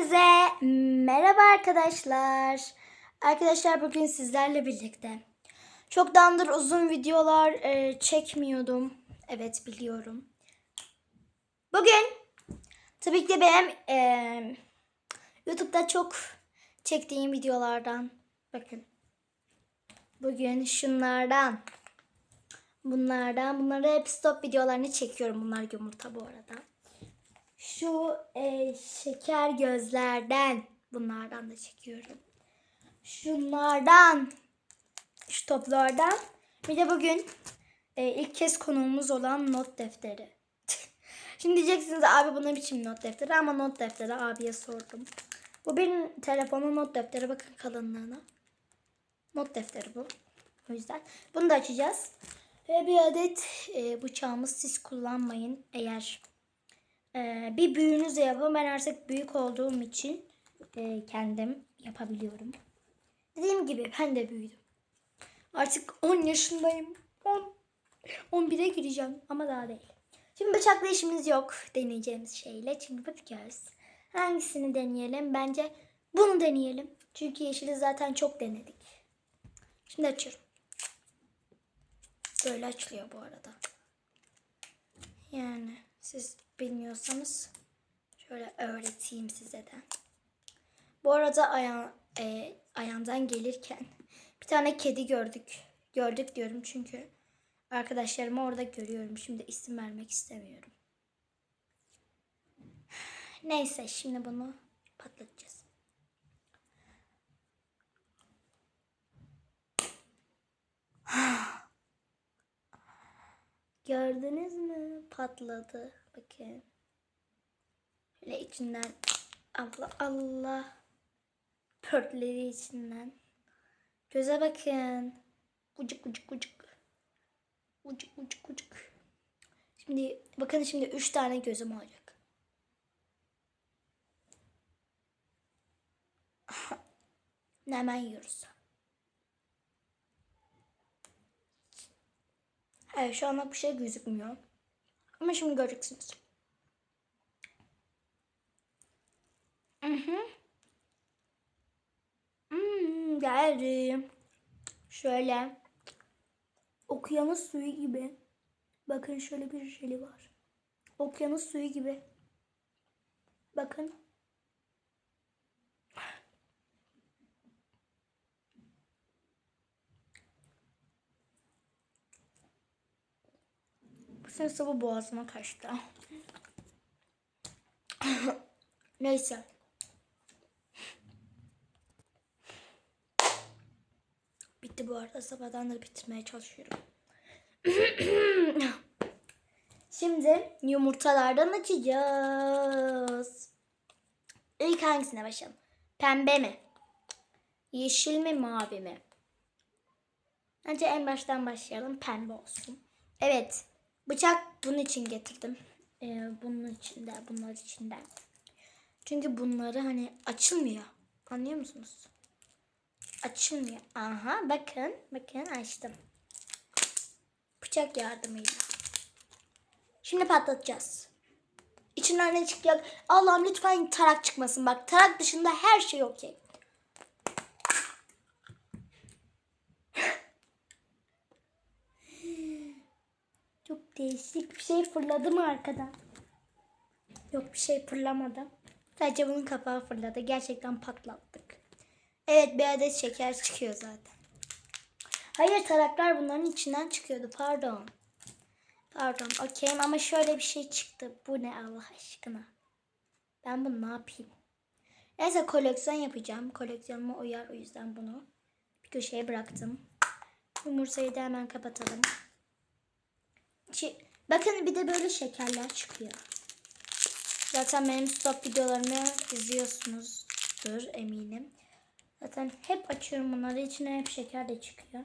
Hepinize merhaba arkadaşlar. Arkadaşlar bugün sizlerle birlikte. Çoktandır uzun videolar e, çekmiyordum. Evet biliyorum. Bugün tabii ki de benim e, YouTube'da çok çektiğim videolardan. Bakın. Bugün şunlardan. Bunlardan. Bunları hep stop videolarını çekiyorum. Bunlar yumurta bu arada. Şu e, şeker gözlerden bunlardan da çekiyorum. Şunlardan şu toplardan bir de bugün e, ilk kez konuğumuz olan not defteri. Şimdi diyeceksiniz abi bu ne biçim not defteri ama not defteri abiye sordum. Bu benim telefonun not defteri bakın kalınlığına. Not defteri bu. O yüzden bunu da açacağız. Ve bir adet e, bıçağımız siz kullanmayın eğer ee, bir büyüğünüzle yapın. Ben artık büyük olduğum için e, kendim yapabiliyorum. Dediğim gibi ben de büyüdüm. Artık 10 yaşındayım. 10. 11'e gireceğim ama daha değil. Şimdi bıçakla işimiz yok deneyeceğimiz şeyle. Şimdi bakacağız. Hangisini deneyelim? Bence bunu deneyelim. Çünkü yeşili zaten çok denedik. Şimdi açıyorum. Böyle açılıyor bu arada. Yani siz bilmiyorsanız şöyle öğreteyim size de. Bu arada aya, e, ayağımdan gelirken bir tane kedi gördük. Gördük diyorum çünkü arkadaşlarımı orada görüyorum. Şimdi isim vermek istemiyorum. Neyse şimdi bunu patlatacağız. Gördünüz mü? Patladı. Bakın. Şöyle içinden Allah Allah pörtledi içinden. Göze bakın. Ucuk ucuk ucuk. Ucuk ucuk ucuk. Şimdi bakın şimdi üç tane gözüm olacak. Hemen yiyoruz. Evet şu anda bir şey gözükmüyor. Ama şimdi göreceksiniz. Hı hı. Hmm, geldi. Şöyle. Okyanus suyu gibi. Bakın şöyle bir jeli var. Okyanus suyu gibi. Bakın. Bütün sıvı boğazıma kaçtı. Neyse. Bitti bu arada. Sabahdan da bitirmeye çalışıyorum. Şimdi yumurtalardan açacağız. İlk hangisine başlayalım? Pembe mi? Yeşil mi mavi mi? Bence en baştan başlayalım. Pembe olsun. Evet. Bıçak bunun için getirdim. Ee, bunun içinde, bunlar içinde. Çünkü bunları hani açılmıyor. Anlıyor musunuz? Açılmıyor. Aha bakın. Bakın açtım. Bıçak yardımıyla. Şimdi patlatacağız. İçinden ne çıkacak? Allah'ım lütfen tarak çıkmasın. Bak tarak dışında her şey okey. Çok değişik bir şey fırladı mı arkadan? Yok bir şey fırlamadı. Sadece bunun kapağı fırladı. Gerçekten patlattık. Evet bir adet şeker çıkıyor zaten. Hayır taraklar bunların içinden çıkıyordu. Pardon. Pardon. Okeyim ama şöyle bir şey çıktı. Bu ne Allah aşkına? Ben bunu ne yapayım? Neyse koleksiyon yapacağım. Koleksiyonuma uyar o yüzden bunu bir köşeye bıraktım. Yumurtayı da hemen kapatalım. Bakın bir de böyle şekerler çıkıyor. Zaten benim stop videolarımı izliyorsunuzdur eminim. Zaten hep açıyorum bunları. İçine hep şeker de çıkıyor.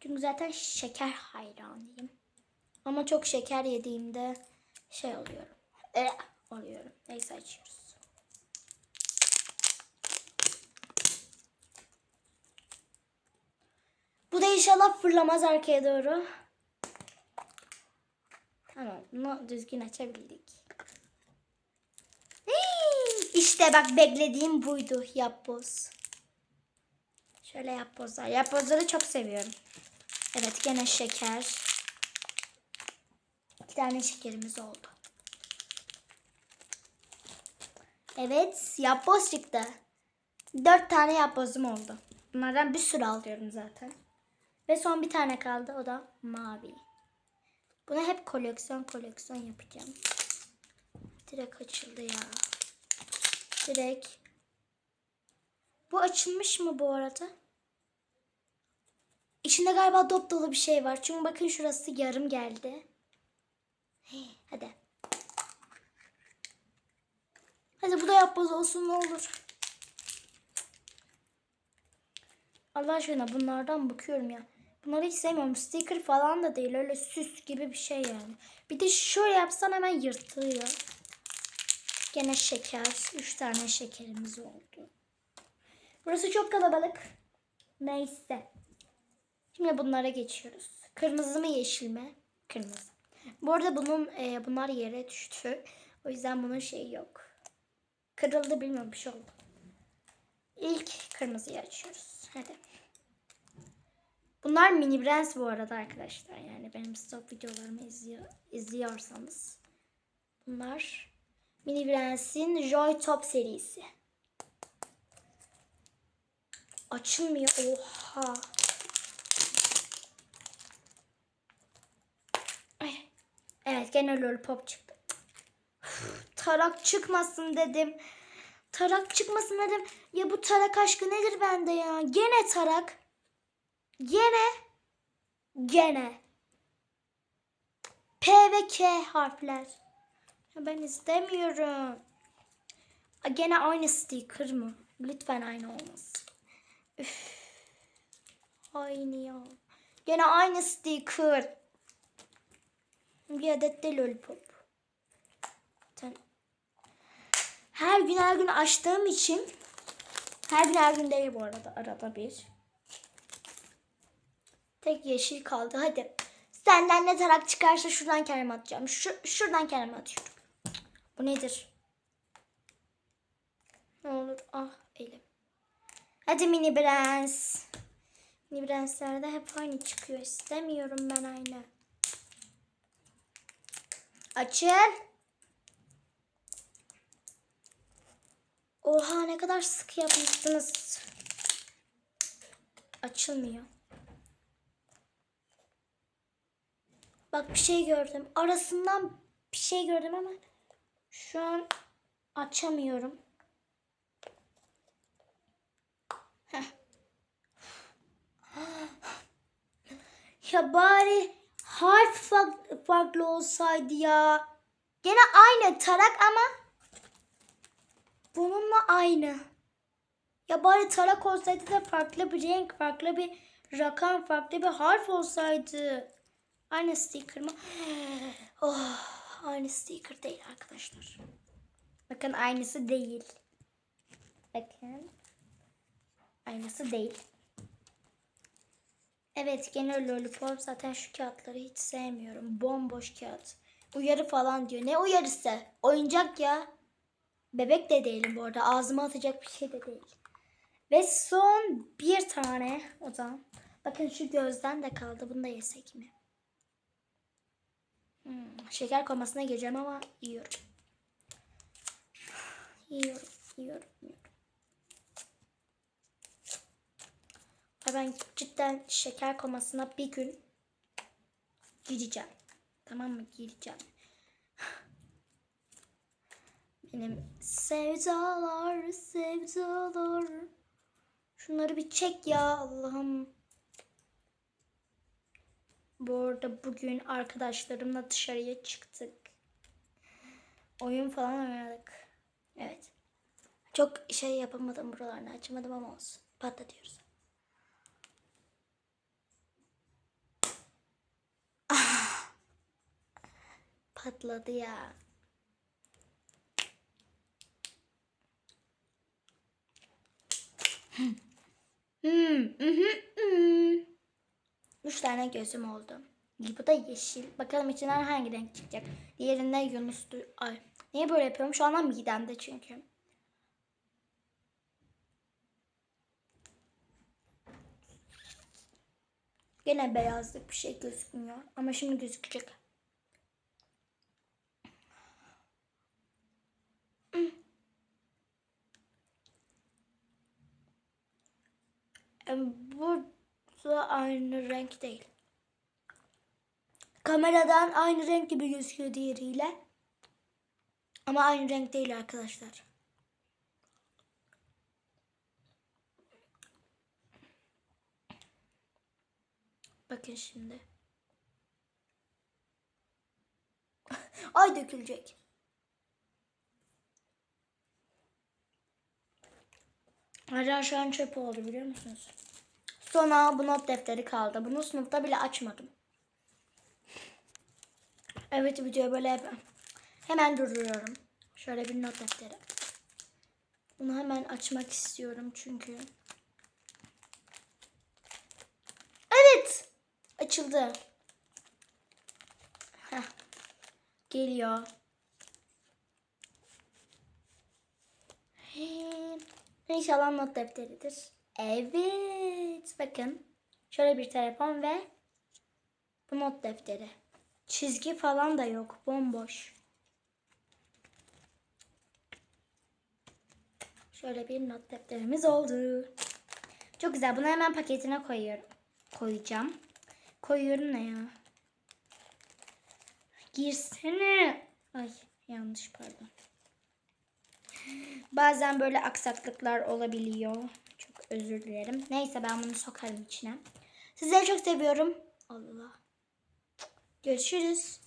Çünkü zaten şeker hayranıyım. Ama çok şeker yediğimde şey oluyorum. E, oluyorum. Neyse açıyoruz. Bu da inşallah fırlamaz arkaya doğru. Tamam. Bunu düzgün açabildik. İşte bak beklediğim buydu yapboz. Şöyle yapbozlar. Yapbozları çok seviyorum. Evet gene şeker. İki tane şekerimiz oldu. Evet yapboz çıktı. Dört tane yapbozum oldu. Bunlardan bir sürü alıyorum zaten. Ve son bir tane kaldı o da mavi. Buna hep koleksiyon koleksiyon yapacağım. Direkt açıldı ya. Direkt. Bu açılmış mı bu arada? İçinde galiba dop dolu bir şey var. Çünkü bakın şurası yarım geldi. Hadi. Hadi bu da yapboz olsun ne olur. Allah aşkına bunlardan bakıyorum ya. Bunları hiç sevmiyorum. Sticker falan da değil. Öyle süs gibi bir şey yani. Bir de şöyle yapsan hemen yırtılıyor. Gene şeker. Üç tane şekerimiz oldu. Burası çok kalabalık. Neyse. Şimdi bunlara geçiyoruz. Kırmızı mı yeşil mi? Kırmızı. Bu arada bunun e, bunlar yere düştü. O yüzden bunun şeyi yok. Kırıldı bilmiyorum bir şey oldu. İlk kırmızıyı açıyoruz. Hadi. Bunlar mini brands bu arada arkadaşlar. Yani benim stok videolarımı izliyor, izliyorsanız. Bunlar mini brands'in Joy Top serisi. Açılmıyor. Oha. Ay. Evet gene lollipop çıktı. Tarak çıkmasın dedim. Tarak çıkmasın dedim. Ya bu tarak aşkı nedir bende ya? Gene tarak. Gene. Gene. P ve K harfler. Ben istemiyorum. Gene aynı sticker mı? Lütfen aynı olmasın. Üf. Aynı ya. Gene aynı sticker. Bir adet de lollipop. Her gün her gün açtığım için her gün her gün değil bu arada arada bir. Tek yeşil kaldı. Hadi. Senden ne tarak çıkarsa şuradan kendime atacağım. Şu, şuradan kendime atıyorum. Bu nedir? Ne olur. Ah elim. Hadi mini prens. Mini prenslerde hep aynı çıkıyor. İstemiyorum ben aynı. Açıl. Oha ne kadar sık yapmışsınız. Açılmıyor. Bak bir şey gördüm. Arasından bir şey gördüm ama şu an açamıyorum. Ya bari harf fark- farklı olsaydı ya. Gene aynı tarak ama bununla aynı. Ya bari tarak olsaydı da farklı bir renk, farklı bir rakam, farklı bir harf olsaydı. Aynı sticker mı? Oh, aynı sticker değil arkadaşlar. Bakın aynısı değil. Bakın. Aynısı değil. Evet gene lollipop zaten şu kağıtları hiç sevmiyorum. Bomboş kağıt. Uyarı falan diyor. Ne uyarısı? Oyuncak ya. Bebek de değilim bu arada. Ağzıma atacak bir şey de değil. Ve son bir tane o zaman. Bakın şu gözden de kaldı. Bunu da yesek mi? Hmm, şeker komasına gireceğim ama yiyorum. Yiyorum, yiyorum, yiyorum. Ben cidden şeker komasına bir gün gireceğim. Tamam mı? Gireceğim. Benim sevdalar, sevdalar. Şunları bir çek ya Allah'ım. Bu arada bugün arkadaşlarımla dışarıya çıktık. Oyun falan oynadık. Evet. Çok şey yapamadım buralarını açamadım ama olsun. Patlatıyoruz. Ah. Patladı ya. Hmm, mhm, hmm. Üç tane gözüm oldu. Bu da yeşil. Bakalım içinden hangi renk çıkacak. Diğerinde Yunus'tu. Ay. Niye böyle yapıyorum? Şu anda midemde çünkü. Gene beyazlık bir şey gözükmüyor. Ama şimdi gözükecek. Hmm. Bu Burada aynı renk değil. Kameradan aynı renk gibi gözüküyor diğeriyle. Ama aynı renk değil arkadaşlar. Bakın şimdi. Ay dökülecek. Hala şu çöp oldu biliyor musunuz? Sonra bu not defteri kaldı. Bunu sınıfta bile açmadım. Evet videoyu böyle hemen, durduruyorum. Şöyle bir not defteri. Bunu hemen açmak istiyorum çünkü. Evet. Açıldı. Heh. Geliyor. İnşallah not defteridir. Evet. Bakın. Şöyle bir telefon ve bu not defteri. Çizgi falan da yok. Bomboş. Şöyle bir not defterimiz oldu. Çok güzel. Bunu hemen paketine koyuyorum. Koyacağım. Koyuyorum ne ya? Girsene. Ay yanlış pardon. Bazen böyle aksaklıklar olabiliyor. Özür dilerim. Neyse ben bunu sokarım içine. Sizleri çok seviyorum. Allah. Görüşürüz.